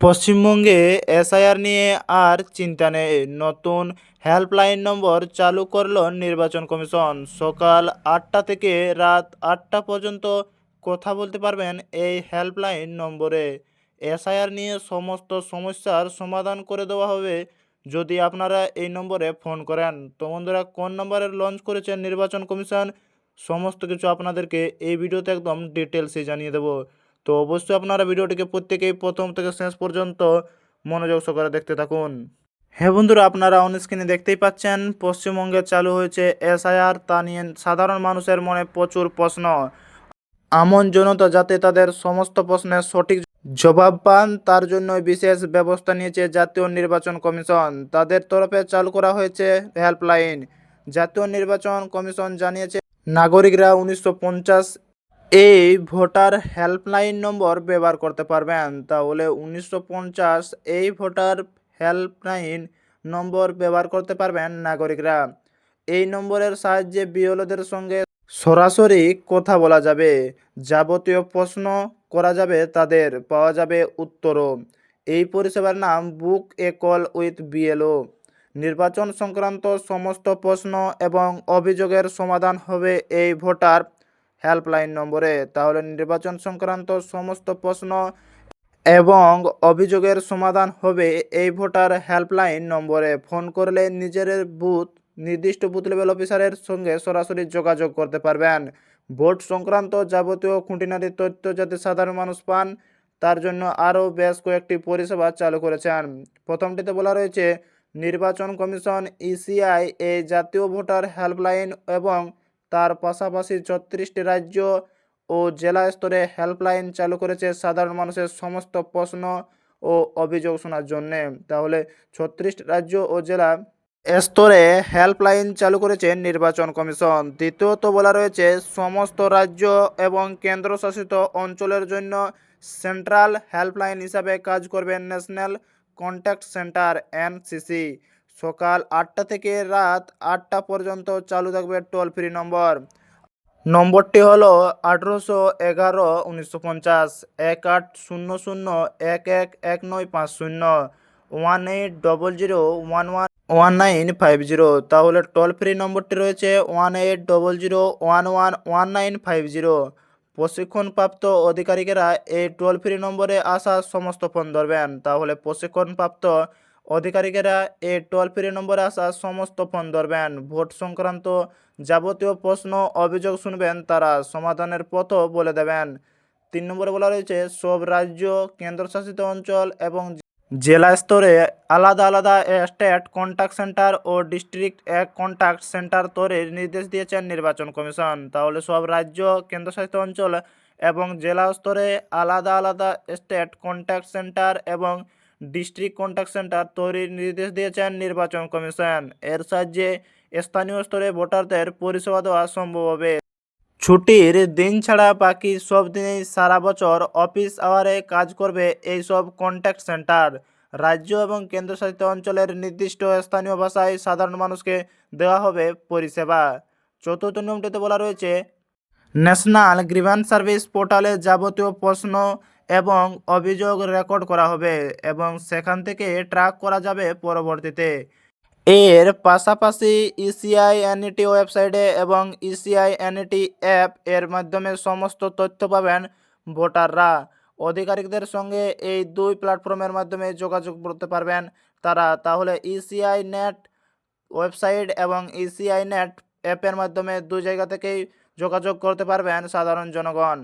পশ্চিমবঙ্গে এসআইআর নিয়ে আর চিন্তা নেই। নতুন হেল্পলাইন নম্বর চালু করল নির্বাচন কমিশন। সকাল আটটা থেকে রাত আটটা পর্যন্ত কথা বলতে পারবেন এই হেল্পলাইন নম্বরে। এসআইআর নিয়ে সমস্ত সমস্যার সমাধান করে দেওয়া হবে যদি আপনারা এই নম্বরে ফোন করেন। তো বন্ধুরা, কোন নম্বরে লঞ্চ করেছেন নির্বাচন কমিশন? সমস্ত কিছু আপনাদেরকে এই ভিডিওতে একদম ডিটেলসে জানিয়ে দেবো। তো অবশ্যই আপনারা ভিডিওটিকে প্রত্যেকেই প্রথম থেকে শেষ পর্যন্ত মনোযোগ সহকারে দেখতে থাকুন। হ্যাঁ বন্ধুরা, আপনারা অন স্ক্রিনে দেখতেই পাচ্ছেন, পশ্চিমবঙ্গে চালু হয়েছে এসআইআর তা নিয়ে সাধারণ মানুষের মনে প্রচুর প্রশ্ন। আমন জনতা যাতে তাদের সমস্ত প্রশ্নের সঠিক জবাব পান, তার জন্য বিশেষ ব্যবস্থা নিয়েছে জাতীয় নির্বাচন কমিশন। তাদের তরফে চালু করা হয়েছে হেল্পলাইন। জাতীয় নির্বাচন কমিশন জানিয়েছে, নাগরিকরা উনিশশো পঞ্চাশ এই ভোটার হেল্পলাইন নম্বর ব্যবহার করতে পারবেন। তাহলে উনিশশো পঞ্চাশ এই ভোটার হেল্পলাইন নম্বর ব্যবহার করতে পারবেন নাগরিকরা। এই নম্বরের সাহায্যে বিওলোদের সঙ্গে সরাসরি কথা বলা যাবে। যাবতীয় প্রশ্ন করা যাবে, তাদের পাওয়া যাবে উত্তরও। এই পরিষেবার নাম book a call with BLO. নির্বাচন সংক্রান্ত সমস্ত প্রশ্ন এবং অভিযোগের সমাধান হবে এই ভোটার হেল্পলাইন নম্বরে। তাহলে নির্বাচন সংক্রান্ত সমস্ত প্রশ্ন এবং অভিযোগের সমাধান হবে এই ভোটার হেল্পলাইন নম্বরে। ফোন করলে নিজের বুথ, নির্দিষ্ট বুথ লেভেল অফিসারের সঙ্গে সরাসরি যোগাযোগ করতে পারবেন। ভোট সংক্রান্ত যাবতীয় খুঁটিনাটি তথ্য যাতে সাধারণ মানুষ পান, তার জন্য আরও বেশ কয়েকটি পরিষেবা চালু করেছেন। প্রথমটিতে বলা রয়েছে, নির্বাচন কমিশন, ইসিআই এই জাতীয় ভোটার হেল্পলাইন এবং তার পাশাপাশি ছত্রিশটি রাজ্য ও জেলা স্তরে হেল্পলাইন চালু করেছে সাধারণ মানুষের সমস্ত প্রশ্ন ও অভিযোগ শোনার জন্যে। তাহলে ছত্রিশটি রাজ্য ও জেলা স্তরে হেল্পলাইন চালু করেছে নির্বাচন কমিশন। দ্বিতীয়ত বলা রয়েছে, সমস্ত রাজ্য এবং কেন্দ্রশাসিত অঞ্চলের জন্য সেন্ট্রাল হেল্পলাইন হিসাবে কাজ করবে ন্যাশনাল কন্ট্যাক্ট সেন্টার এনসিসি সকাল আটটা থেকে রাত আটটা পর্যন্ত চালু থাকবে টোল ফ্রি নম্বর নম্বরটি হল আঠেরোশো এগারো উনিশশো পঞ্চাশ, এক আট শূন্য শূন্য এক এক এক নয় পাঁচ শূন্য, one eight double zero one one one nine five zero তাহলে টোল ফ্রি নম্বরটি রয়েছে one eight double zero one one one nine five zero প্রশিক্ষণপ্রাপ্ত অধিকারিকেরা এই টোল ফ্রি নম্বরে আসা সমস্ত ফোন ধরবেন। তাহলে প্রশিক্ষণপ্রাপ্ত অধিকারিকেরা এ টোল ফ্রি নম্বরে আসা সমস্ত ফোন ধরবেন। ভোট সংক্রান্ত যাবতীয় প্রশ্ন, অভিযোগ শুনবেন তারা, সমাধানের পথও বলে দেবেন। তিন নম্বরে বলা রয়েছে, সব রাজ্য, কেন্দ্রশাসিত অঞ্চল এবং জেলা স্তরে আলাদা আলাদা স্টেট কন্ট্যাক্ট সেন্টার ও ডিস্ট্রিক্ট এক কন্ট্যাক্ট সেন্টার তৈরির নির্দেশ দিয়েছেন নির্বাচন কমিশন। তাহলে সব রাজ্য, কেন্দ্রশাসিত অঞ্চল এবং জেলা স্তরে আলাদা আলাদা স্টেট কন্ট্যাক্ট সেন্টার এবং ডিস্ট্রিক্ট কন্ট্যাক্ট সেন্টার তৈরির নির্দেশ দিয়েছেন নির্বাচন কমিশন। এর সাহায্যে স্থানীয় স্তরে ভোটারদের পরিষেবা দেওয়া সম্ভব হবে। ছুটির দিন ছাড়া বাকি সব দিনেই সারা বছর অফিস আওয়ারে কাজ করবে এই সব কন্ট্যাক্ট সেন্টার। রাজ্য এবং কেন্দ্রশাসিত অঞ্চলের নির্দিষ্ট স্থানীয় ভাষায় সাধারণ মানুষকে দেওয়া হবে পরিষেবা। চতুর্থ নিয়মটিতে বলা রয়েছে, ন্যাশনাল গ্রিভান্স সার্ভিস পোর্টালে যাবতীয় প্রশ্ন এবং অভিযোগ রেকর্ড করা হবে এবং সেখান থেকে ট্র্যাক করা যাবে পরবর্তীতে। এর পাশাপাশি E ইসিআই এনইটি ওয়েবসাইটে এবং E ইসিআই এনইটি অ্যাপ এর মাধ্যমে সমস্ত তথ্য পাবেন ভোটাররা। আধিকারিকদের সঙ্গে এই দুই প্ল্যাটফর্মের মাধ্যমে যোগাযোগ করতে পারবেন তারা। তাহলে E ইসিআই নেট ওয়েবসাইট এবং E ইসিআই নেট অ্যাপের মাধ্যমে দু জায়গা থেকেই যোগাযোগ করতে পারবেন সাধারণ জনগণ।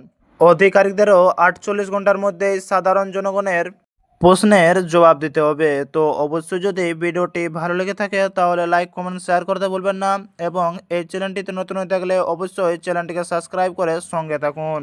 আধিকারিকদেরও আটচল্লিশ ঘণ্টার মধ্যে সাধারণ জনগণের প্রশ্নের জবাব দিতে হবে। তো অবশ্যই যদি ভিডিওটি ভালো লেগে থাকে, তাহলে লাইক, কমেন্ট, শেয়ার করতে বলবেন না। এবং এই চ্যানেলটিতে নতুন হয়ে থাকলে অবশ্যই চ্যানেলটিকে সাবস্ক্রাইব করে সঙ্গে থাকুন।